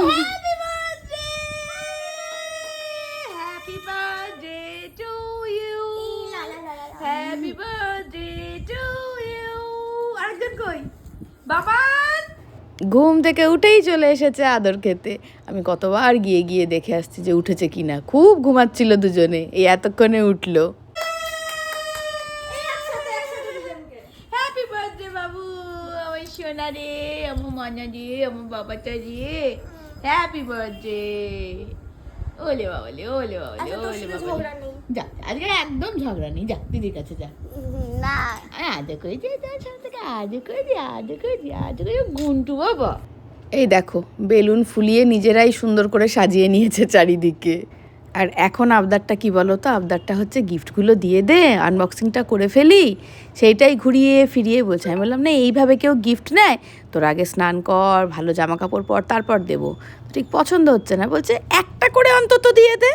Happy birthday happy birthday to you happy birthday to you আরেকজন কই? বাবান! ঘুম থেকে উঠেই চলে এসেছে আদর খেতে। আমি কতবার গিয়ে গিয়ে দেখে আসছি যে উঠেছে কিনা। খুব ঘুমাচ্ছিল দুজনে। এই এতক্ষণে উঠল। হ্যাপি বার্থডে বাবু আমার সোনা রে আমার মানা রে আমার বাবাটা রে হ্যাপি বার্থডে ওলে বাবালে ওলে বাবালে ওলে বাবালে যা আজকে একদম ঝগড়া নেই যা দিদির কাছে যা। না। আজ করে দিয়ে তার সাথে আজ করে দিয়ে আজ করে দিয়ে আজ করে গুন্টু বাবা। এই দেখো বেলুন ফুলিয়ে নিজেরাই সুন্দর করে সাজিয়ে নিয়েছে চারিদিকে। আর এখন আবদারটা কি বলো তো আবদারটা হচ্ছে গিফটগুলো দিয়ে দে আনবক্সিংটা করে ফেলি সেইটাই ঘুরিয়ে ফিরিয়ে বলছে। আমি বললাম না এইভাবে কেউ গিফট নেয়? তোর আগে স্নান কর ভালো জামা কাপড় পর তারপর দেবো। ঠিক পছন্দ হচ্ছে না বলছে একটা করে অন্তত দিয়ে দে।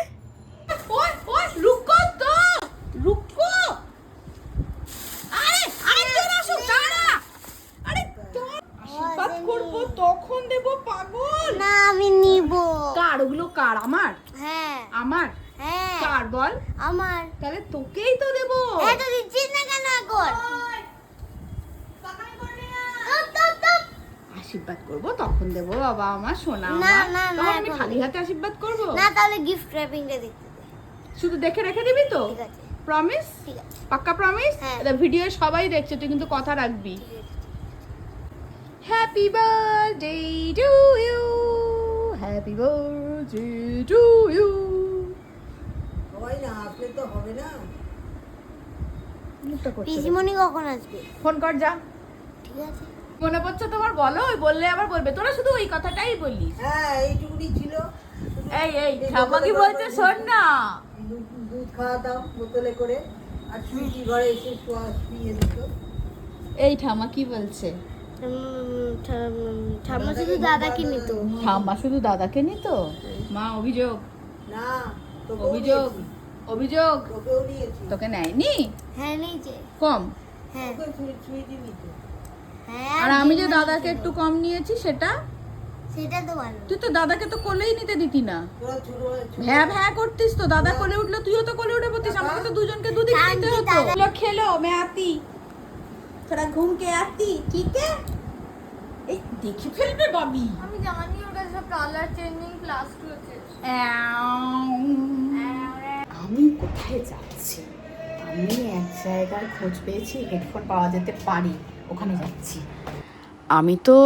তখন দেবো পাগল। না আমি নিব। কার ওগুলো কার? আমার হ্যাঁ আমার হ্যাঁ কার বল আমার। তাহলে তোকেই তো দেবো। এত দিচ্ছিস না কেন এখন। আশীর্বাদ করব তখন দেবো বাবা আমার সোনা না, না, না, আমি খালি হাতে আশীর্বাদ করব? না তাহলে গিফট র্যাপিংটা দেখতে দে। শুধু দেখে রেখে দিবি তো? ঠিক আছে। প্রমিস ঠিক আছে। পাক্কা প্রমিস হ্যাঁ। এটা ভিডিও সবাই দেখছে তুই কিন্তু কথা রাখবি। Happy birthday to you happy birthday to you সবাই না আসলে তো হবে না। পিসিমণি কখন আসবে? ফোন কর যা। ঠিক আছে। মনে পড়ছে তোমার? বলো ওই বললে আবার বলবে। তোরা শুধু ওই কথাটাই বললিস হ্যাঁ এইটুকুনি ছিল। এই এই ঠাম্মা কি বলছে শোন না। দুধ খাওয়াতাম বোতলে করে। আর সুইটি ঘরে এসে শোয়া শুয়ে দিত এই ঠাম্মা কি বলছে? উম, ঠাম্মা শুধু দাদাকে নিত। ঠাম্মা শুধু দাদাকে নিত? মা অভিযোগ। না অভিযোগ। অভিযোগ তোকেও নিয়েছি তোকে নেয়নি হ্যাঁ নিয়েছে কম হ্যাঁ তোকে সুই- সুইটি নিত হ্যাঁ আর আমি যে দিদিমণি দাদাকে ছিল। একটু কম নিয়েছি সেটা সেটা তো ভালো তুই তো দাদাকে তো কোলেই নিতে দিতি না তোরা ছোট ছোট- ভ্যা ভ্যা করতিস তো দাদা কোলে উঠলো তুইও তো কোলে উঠে পড়তিস আমাকে তো দুজনকে দুদিক কারণ নিতে কি হতো দাদা- चलो खेलो मैं आती थोड़ा घूम के आती ठीक है এই দেখে ফেলবে বাবি আমি জানি ওটা সব কালার চেঞ্জিং ক্লাস টুয়েছে আমি কোথায় যাচ্ছি? আমি এক জায়গায় খোঁজ পেয়েছি হেডফোন পাওয়া যেতে পারি, ওখানে যাচ্ছি। আমি তো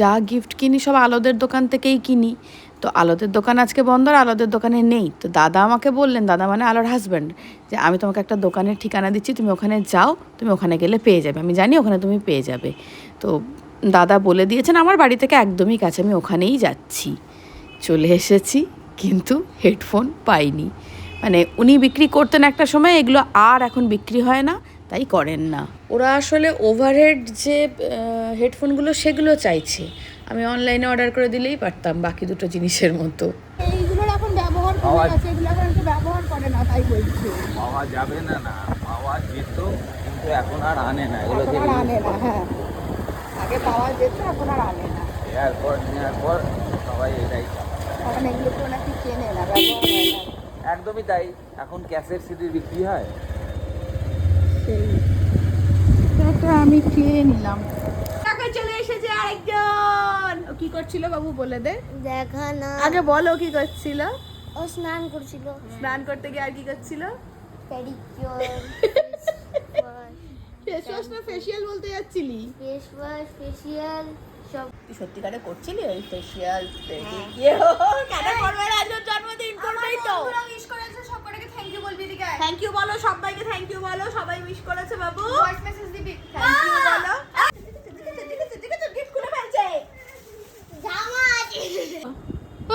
যা গিফট কিনি সব আলোদের দোকান থেকেই কিনি। তো আলোদের দোকান আজকে বন্ধ আর আলোদের দোকানে নেই। তো দাদা আমাকে বললেন, দাদা মানে আলোর হাজব্যান্ড যে আমি তোমাকে একটা দোকানের ঠিকানা দিচ্ছি, তুমি ওখানে যাও, তুমি ওখানে গেলে পেয়ে যাবে। আমি জানি ওখানে তুমি পেয়ে যাবে। তো দাদা বলে দিয়েছেন, আমার বাড়ি থেকে একদমই কাছে, আমি ওখানেই যাচ্ছি। চলে এসেছি, কিন্তু হেডফোন পাইনি। মানে উনি বিক্রি করতেন একটা সময় এগুলো আর এখন বিক্রি হয় না তাই করেন না। ওরা আসলে ওভারহেড যে হেডফোনগুলো সেগুলো চাইছে। আমি অনলাইনে অর্ডার করে দিলেই পারতাম বাকি দুটো জিনিসের মতো। এইগুলোর এখন ব্যবহার কমে গেছে এগুলো এখন ব্যবহার করে না তাই বলছি। পাওয়া যাবে না না পাওয়া যেত কিন্তু এখন আর আনে না এগুলো আনে না হ্যাঁ। আগে পাওয়া যেত এখন আর আনে না। নেওয়ার পর নেওয়ার পর সবাই এটাই। এখন এগুলো তো নাকি চেনে না ব্যবহার হয় না। একদমই তাই। এখন ক্যাসেট সিডি বিক্রি হয়? সেই। আমি খেয়ে নিলাম। টাকা চলে এসেছে আরেকজন। ও কি করছিল বাবু বলে দে। দেখা না আগে বলো কি করছিল। ও স্নান করছিল। স্নান করতে গিয়ে আর কি করছিল? প্যাডিকিউর ফেস ওয়াশ না ফেসিয়াল বলতে যাচ্ছিলি? ফেস ওয়াশ ফেসিয়াল সব। তুই সত্যিকারে করছিলি ওই ফেসিয়াল কেন করবে না আজ ওর জন্মদিন করবেই তো উইশ করেছে থ্যাংক ইউ বলবি দিকে থ্যাংক ইউ বলো সবাইকে থ্যাংক ইউ বলো সবাই উইশ করেছে বাবু। ভয়েস মেসেজ দিবি। থ্যাংক ইউ বলো।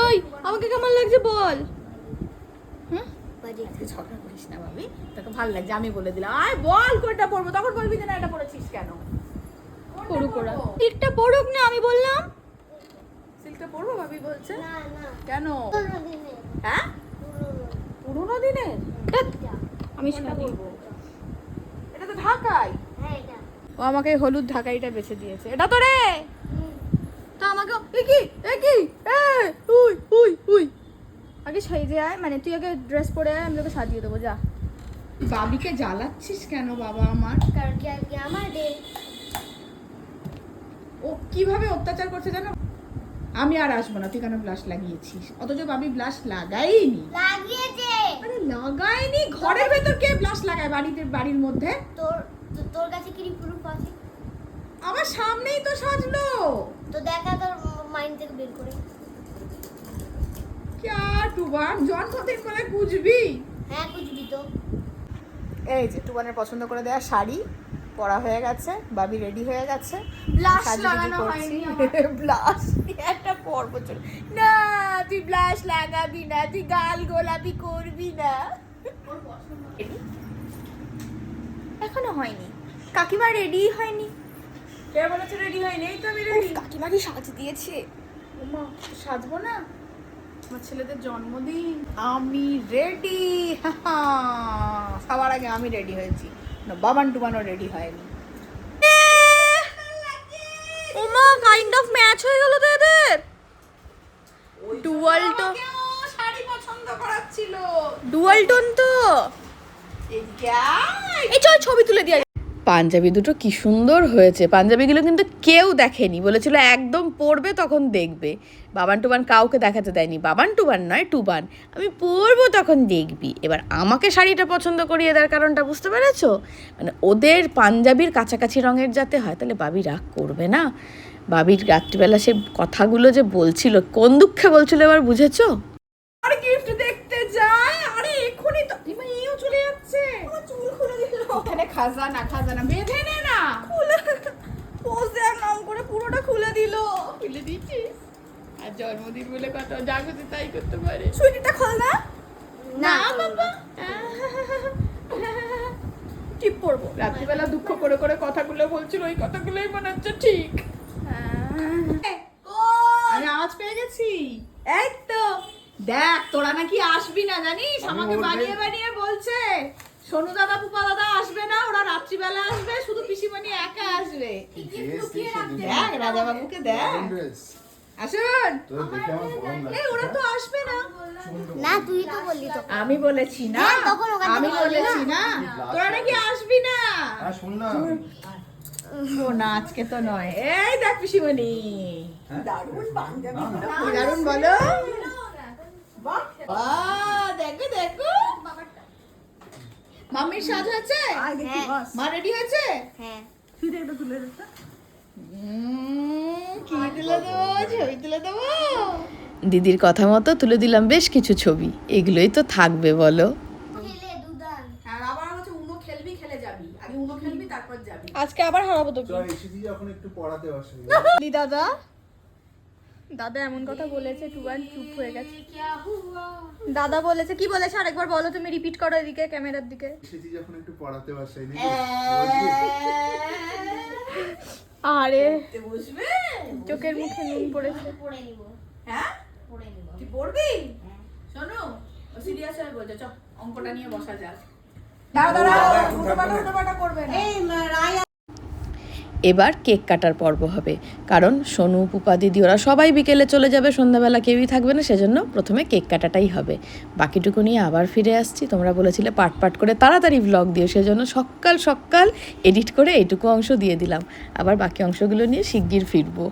ওই আমাকে কেমন লাগছে বল? হুম? বাজে তুই ঝগড়া করিস না ভাবি তোকে ভালো লাগছে আমি বলে দিলাম। আয় বল কোনটা পড়ব তখন বলবি যে না এটা পড়েছিস কেন? পড়ুক ওরা। সিল্কটা পড়ুক না আমি বললাম। সিল্কটা পড়ব ভাবি বলছে? না না। কেন? হ্যাঁ? পুরোনো দিনের? আমি বলব? এটা তো ঢাকাই। হ্যাঁ ও আমাকে হলুদ ঢাকাইটা বেছে দিয়েছে। এটা তো রে। তা আমাকে এ কি? এ কি? এ সেজে আয় মানে তুই আগে ড্রেস পরে আয় আমি তোকে সাজিয়ে দেবো যা। বাবিকে জ্বালাচ্ছিস কেন বাবা আমার? কারণ কি আজকে আমার ডে ও কীভাবে অত্যাচার করছে জানো? আমি আর আসব না তুই কেন ব্লাশ লাগিয়েছিস? অথচ বাবি ব্লাশ লাগাইনি। লাগিয়েছে। আরে লাগাইনি ঘরের ভেতর কে ব্লাশ লাগায় বাড়িতে বাড়ির মধ্যে? তোর তোর কাছে কি প্রুফ আছে? আমার সামনেই তো সাজলো। তো দেখা তোর মাইন্ড থেকে বের করে। क्या টুবান? জন্মদিন বলে বুঝবি? হ্যাঁ বুঝবি তো। এই যে টুবানের পছন্দ করে দেয়া শাড়ি। পরা হয়ে গেছে বাবি রেডি হয়ে গেছে। ব্লাশ লাগানো করছি। হয়নি। ব্লাশ একটা পর্ব চল না তুই ব্লাশ লাগাবি না তুই গাল গোলাপি করবি না। এখনও হয়নি। কাকিমা রেডি হয়নি। কে বলেছে রেডি হয়নি? এই তো আমি রেডি কাকিমা কি সাজ দিয়েছে। ওমা সাজবো না? আমার ছেলেদের জন্মদিন। আমি রেডি সবার আগে আমি রেডি হয়েছি। বাবান টুবানও রেডি হয়নি। ওমা কাইন্ড অফ ম্যাচ হয়ে গেল তো এদের। ডুয়াল তো শাড়ি পছন্দ করাচ্ছিল। ডুয়াল টোন তো। এই চল ছবি তুলে দিয়ে পাঞ্জাবি দুটো কি সুন্দর হয়েছে। পাঞ্জাবিগুলো কিন্তু কেউ দেখেনি। বলেছিল, একদম পরবে, তখন দেখবে। বাবান টুবান কাউকে দেখাতে দেয়নি। বাবান টুবান নয়, টুবান। আমি পরবো, তখন দেখবি। এবার আমাকে শাড়িটা পছন্দ করিয়ে দেওয়ার কারণটা বুঝতে পেরেছ? মানে ওদের পাঞ্জাবির কাছাকাছি রঙের যাতে হয়, তাহলে বাবি রাগ করবে না। বাবির রাত্রিবেলা সে কথাগুলো যে বলছিল, কোন দুঃখে বলছিল এবার বুঝেছ আর গিফট দেখতে যায় আরে এক্ষুনি তো ইমা ইও চলে যাচ্ছে চুল খুলে দিল এখানে খাজানা খাজানা বেঁধে নে না। খুলে। পোজ দেওয়ার নাম করে পুরোটা খুলে দিল। খুলে দিচ্ছিস আর জন্মদিন বলে কত যা খুশি তাই করতে পারে। সুইটিটা খোল না। না। বাবা। টিপ পরবো রাত্রিবেলা দুঃখ করে করে কথাগুলো বলছিল ওই কথাগুলোই মনে হচ্ছে ঠিক। আমি আওয়াজ পেয়ে গেছি। এই তো। দেখ তোরা নাকি আসবি না জানিস? আমাকে বানিয়ে বানিয়ে বলছে। সোনু দাদা পুপা দাদা আসবে না ওরা রাত্রিবেলা আসবে শুধু পিসিমণি একা আসবে। দেখ রাজা বাবুকে দেখ। আসুন। ওরা তো আসবে না। না তুই তো বললি তো আমি বলেছি না। হ্যাঁ, আমি বলেছি না। তোরা নাকি আসবি না। ও না আজকে তো নয়। এই দেখ পিসিমণি। কি দারুণ বলো। দেখো দেখো। মাম্মির সাজ হয়েছে? হ্যাঁ। মা রেডি হয়েছে? হ্যাঁ। উম, কি তুলে দেবো? ছবি তুলে দেবো? দিদির কথা মতো তুলে দিলাম বেশ কিছু ছবি। এগুলোই তো থাকবে বলো। খেলে দুদান। আর আবার হচ্ছে উনো খেলবি খেলে যাবি। আগে উনো খেলবি তারপর যাবি। আজকে আবার হারাবো তোকে। দাদা। দাদা এমন কথা বলেছে টুয়ান চুপ হয়ে গেছে। দাদা বলেছে কি বলেছে? আরেকবার বলো তুমি রিপিট করো এদিকে ক্যামেরার দিকে। এসেছি যখন একটু পড়াতে বসাই আরে বুঝবে চোখের মুখে নুন পড়েছে। পড়ে নিব। হ্যাঁ? পড়ে নিব। তুই পড়বি? শোনো সিরিয়াস হয়ে বলছে চ অঙ্কটা নিয়ে বসা যাক। দাঁড়া দাঁড়া উল্টোপাল্টা উল্টোপাল্টা করবে না। এই রায় এবার কেক কাটার পর্ব হবে। কারণ সোনু, পুপা, দিদি, ওরা সবাই বিকেলে চলে যাবে, সন্ধ্যাবেলা কেউই থাকবে না, সেজন্য প্রথমে কেক কাটাটাই হবে। বাকিটুকু নিয়ে আবার ফিরে আসছি। তোমরা বলেছিলে পাট পাট করে তাড়াতাড়ি ব্লগ দিও, সেজন্য সকাল সকাল এডিট করে এইটুকু অংশ দিয়ে দিলাম। আবার বাকি অংশগুলো নিয়ে শিগগির ফিরবো।